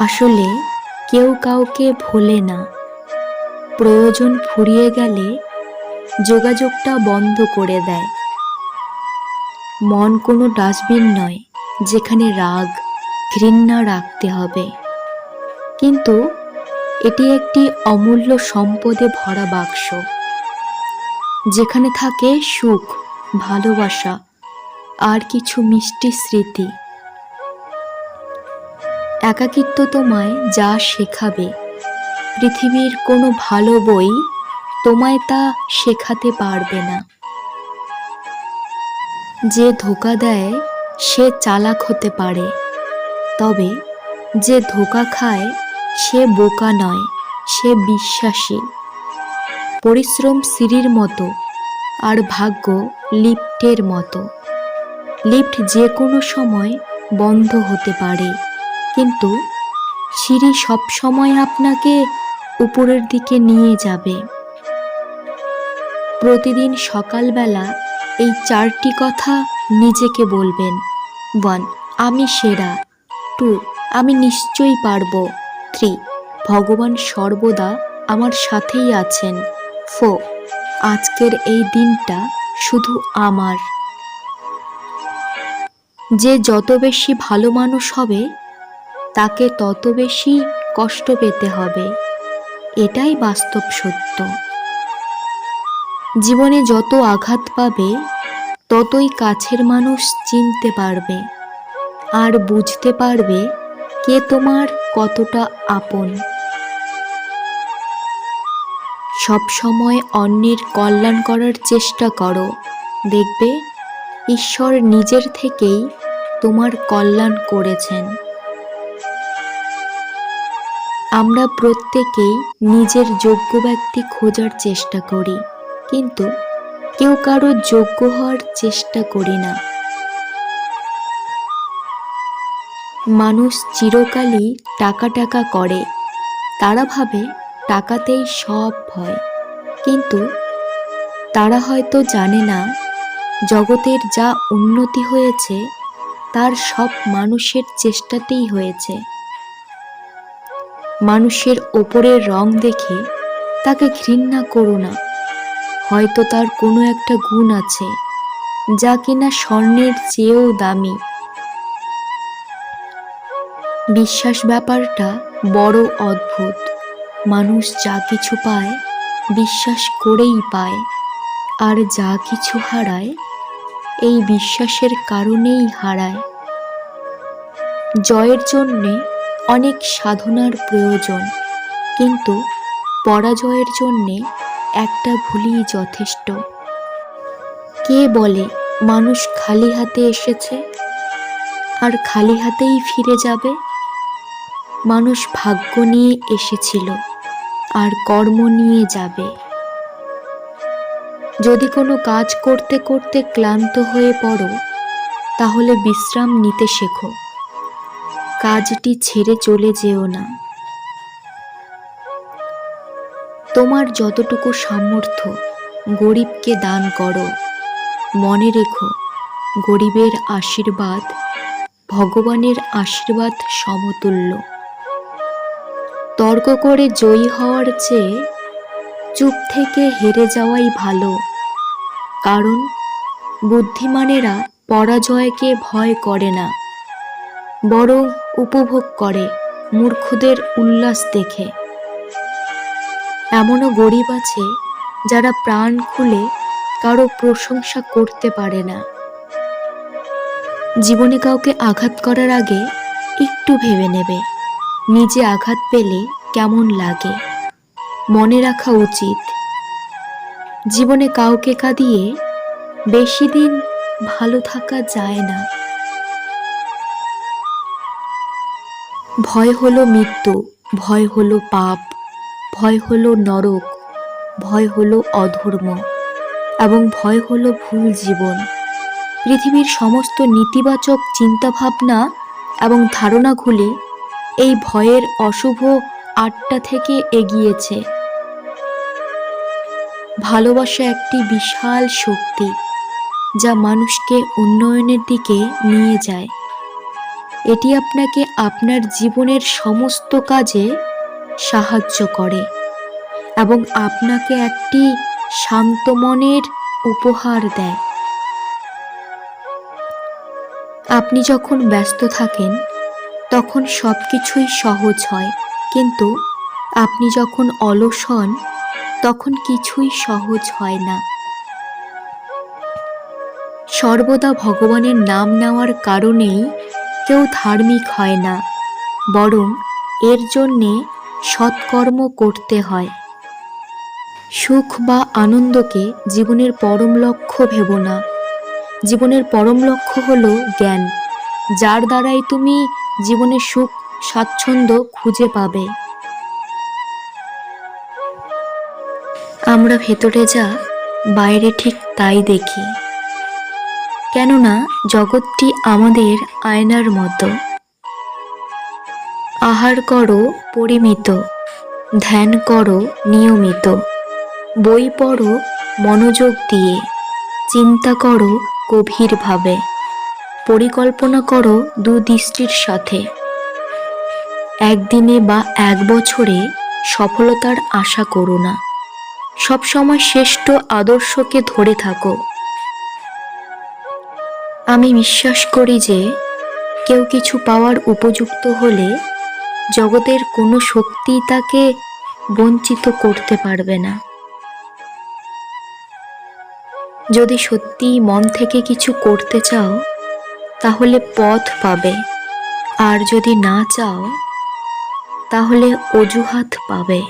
আসলে কেউ কাউকে ভোলে না। প্রয়োজন ফুরিয়ে গেলে যোগাযোগটা বন্ধ করে দেয়। মন কোনো ডাস্টবিন নয়, যেখানে রাগ, ঘৃণা রাখতে হবে। কিন্তু এটি একটি অমূল্য সম্পদে ভরা বাক্স, যেখানে থাকে সুখ, ভালোবাসা, আর কিছু মিষ্টি স্মৃতি। একাকিত্ব তোমায় যা শেখাবে। পৃথিবীর কোনো ভালো বই তোমায় তা শেখাতে পারবে না। যে ধোকা দেয়, সে চালাক হতে পারে। তবে যে ধোকা খায়, সে বোকা নয়, সে বিশ্বাসী। পরিশ্রম সিঁড়ির মতো আর ভাগ্য লিফটের মতো। লিফট যে কোনো সময় বন্ধ হতে পারে। কিন্তু সিঁড়ি সব সময় আপনাকে উপরের দিকে নিয়ে যাবে। প্রতিদিন সকালবেলা এই চারটি কথা নিজেকে বলবেন। ওয়ান, আমি সেরা। টু, আমি নিশ্চয়ই পারব। থ্রি, ভগবান সর্বদা আমার সাথেই আছেন। ফো আজকের এই দিনটা শুধু আমার। যে যত বেশি ভালো মানুষ হবে তাকে তত বেশি কষ্ট পেতে হবে। এটাই বাস্তব সত্য। জীবনে যত আঘাত পাবে, ততই কাছের মানুষ চিনতে পারবে আর বুঝতে পারবে কে তোমার কতটা আপন। সব সময় অন্যের কল্যাণ করার চেষ্টা করো। দেখবে ঈশ্বর নিজের থেকেই তোমার কল্যাণ করেছেন। আমরা প্রত্যেকেই নিজের যোগ্য ব্যক্তি খোঁজার চেষ্টা করি, কিন্তু কেউ কারও যোগ্য হওয়ার চেষ্টা করি না। মানুষ চিরকালই টাকা টাকা করে, তারা ভাবে টাকাতেই সব হয়, কিন্তু তারা হয়তো জানে না, জগতের যা উন্নতি হয়েছে, তার সব মানুষের চেষ্টাতেই হয়েছে। মানুষের ওপরের রং দেখে তাকে ঘৃণা করো না। হয়তো তার কোনো একটা গুণ আছে, যা কিনা স্বর্ণের চেয়েও দামি। বিশ্বাস ব্যাপারটা বড় অদ্ভুত। মানুষ যা কিছু পায়, বিশ্বাস করেই পায়, আর যা কিছু হারায়, এই বিশ্বাসের কারণেই হারায়। জয়ের জন্যে অনেক সাধনার প্রয়োজন, কিন্তু পরাজয়ের জন্যে একটা ভুলই যথেষ্ট। কে বলে মানুষ খালি হাতে এসেছে আর খালি হাতেই ফিরে যাবে? মানুষ ভাগ্য নিয়ে এসেছিল আর কর্ম নিয়ে যাবে। যদি কোনো কাজ করতে করতে ক্লান্ত হয়ে পড়ো, তাহলে বিশ্রাম নিতে শেখো। কাজটি ছেড়ে চলে যেও না। তোমার যতটুকু সামর্থ্য, গরিবকে দান করো। মনে রেখো, গরিবের আশীর্বাদ ভগবানের আশীর্বাদ সমতুল্য। তর্ক করে জয়ী হওয়ার চেয়ে চুপ থেকে হেরে যাওয়াই ভালো, কারণ বুদ্ধিমানেরা পরাজয়কে ভয় করে না, বরং উপভোগ করে মূর্খদের উল্লাস দেখে। এমনও গরিব আছে যারা প্রাণ খুলে কারও প্রশংসা করতে পারে না। জীবনে কাউকে আঘাত করার আগে একটু ভেবে নেবে, নিজে আঘাত পেলে কেমন লাগে। মনে রাখা উচিত, জীবনে কাউকে কাঁদিয়ে বেশি দিন ভালো থাকা যায় না। ভয় হলো মৃত্যু, ভয় হলো পাপ, ভয় হলো নরক, ভয় হলো অধর্ম এবং ভয় হলো ভুল জীবন। পৃথিবীর সমস্ত নেতিবাচক চিন্তাভাবনা এবং ধারণাগুলি এই ভয়ের অশুভ আটটা থেকে এগিয়েছে। ভালোবাসা একটি বিশাল শক্তি যা মানুষকে উন্নয়নের দিকে নিয়ে যায়। এটি আপনাকে আপনার জীবনের সমস্ত কাজে সাহায্য করে এবং আপনাকে একটি শান্ত মনের উপহার দেয়। আপনি যখন ব্যস্ত থাকেন, তখন সব কিছুই সহজ হয়, কিন্তু আপনি যখন অলস হন, তখন কিছুই সহজ হয় না। সর্বদা ভগবানের নাম নেওয়ার কারণেই কেউ ধার্মিক হয় না, বরং এর জন্যে সৎকর্ম করতে হয়। সুখ বা আনন্দকে জীবনের পরম লক্ষ্য ভেব না। জীবনের পরম লক্ষ্য হলো জ্ঞান, যার দ্বারাই তুমি জীবনের সুখ, স্বাচ্ছন্দ্য খুঁজে পাবে। আমরা ভেতরে যা, বাইরে ঠিক তাই দেখি। কেননা জগৎটি আমাদের আয়নার মতো। আহার করো পরিমিত, ধ্যান করো নিয়মিত। বই পড়ো মনোযোগ দিয়ে, চিন্তা করো গভীরভাবে। পরিকল্পনা করো দুদৃষ্টির সাথে। একদিনে বা এক বছরে সফলতার আশা করো না। সবসময় শ্রেষ্ঠ আদর্শকে ধরে থাকো। আমি বিশ্বাস করি যে কেউ কিছু পাওয়ার উপযুক্ত হলে জগতের কোনো শক্তি তাকে বঞ্চিত করতে পারবে না। যদি সত্যি মন থেকে কিছু করতে চাও, তাহলে পথ পাবে। আর যদি না চাও, তাহলে অজুহাত পাবে।